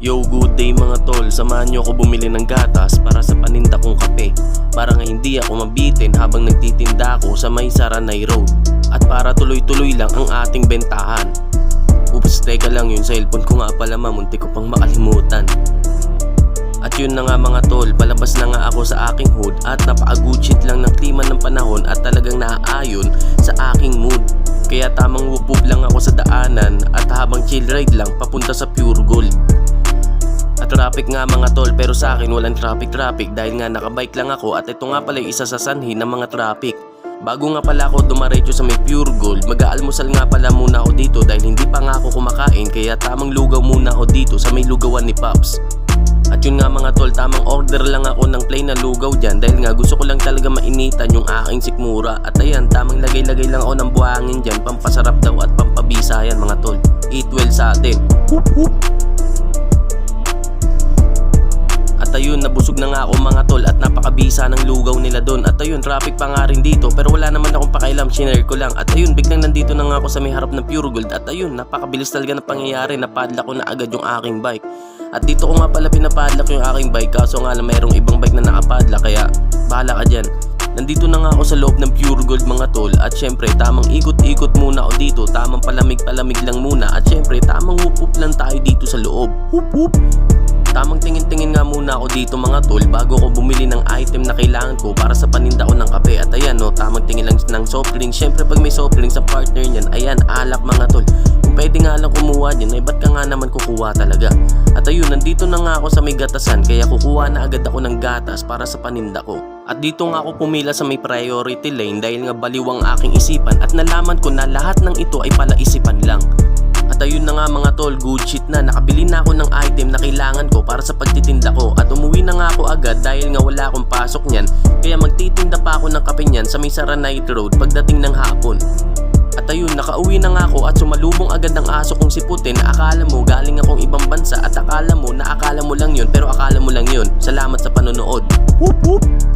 Yo, good day mga tol. Samahan niyo ako bumili ng gatas para sa paninda kong kape. Para nga hindi ako mabitin habang nagtitinda ako sa may Saranay Road. At para tuloy-tuloy lang ang ating bentahan. Oops, teka lang yung cellphone ko nga pala mamunti ko pang makalimutan. At yun na nga mga tol, palabas na nga ako sa aking hood at napaka-good shit lang ng klima ng panahon at talagang naaayon sa aking mood. Kaya tamang wupub lang ako sa daanan at habang chill ride lang papunta sa Pure Gold. Traffic nga mga tol pero sa akin walang traffic traffic dahil nga nakabike lang ako at ito nga pala yung isa sa sanhi ng mga traffic. Bago nga pala ako dumaretso sa may Pure Gold, mag-aalmusal nga pala muna ako dito dahil hindi pa nga ako kumakain kaya tamang lugaw muna ako dito sa may lugawan ni Pops. At yun nga mga tol, tamang order lang ako ng plain na lugaw dyan dahil nga gusto ko lang talaga mainitan yung aking sikmura. At ayan, tamang lagay-lagay lang ako ng buhangin dyan, pampasarap daw at pampabisa yan mga tol. Eat well sa atin. Whoop whoop! Nabusog na nga ako mga tol at napakabisa ng lugaw nila doon. At ayun, traffic pa nga rin dito pero wala naman akong pakialam, shinare ko lang. At ayun, biglang nandito na nga ako sa may harap ng Pure Gold. At ayun, napakabilis talaga na pangyayari, napadla ko na agad yung aking bike. At dito ko nga pala pinapadlock yung aking bike kaso nga lang mayroong ibang bike na nakapadlock kaya bahala ka dyan. Nandito na nga ako sa loob ng Pure Gold mga tol at syempre tamang ikot-ikot muna ako dito, tamang palamig-palamig lang muna at syempre tamang whoop lang tayo dito sa loob. Whoop whoop! Tamang tingin-tingin nga muna ako dito mga tol bago ako bumili ng item na kailangan ko para sa paninda ko ng kape. At ayan no, tamang tingin lang ng soft drink. Syempre pag may soft drink sa partner niyan, ayan, alak mga tol. Kung pwede nga lang kumuha niyan, ay ba't ka nga naman kukuha talaga? At ayun, nandito na nga ako sa may gatasan kaya kukuha na agad ako ng gatas para sa paninda ko. At dito nga ako pumila sa may priority lane dahil nga baliwang aking isipan at nalaman ko na lahat ng ito ay pala isipan lang. Nga mga tol, good shit na. Nakabili na ako ng item na kailangan ko para sa pagtitinda ko. At umuwi na nga ako agad dahil nga wala akong pasok niyan. Kaya magtitinda pa ako ng kape niyan sa may Saranay Road pagdating ng hapon. At ayun, nakauwi na nga ako at sumalubong agad ng aso kong si Putin akala mo galing akong ibang bansa at akala mo na akala mo lang yun pero akala mo lang yun. Salamat sa panonood. Whoop whoop!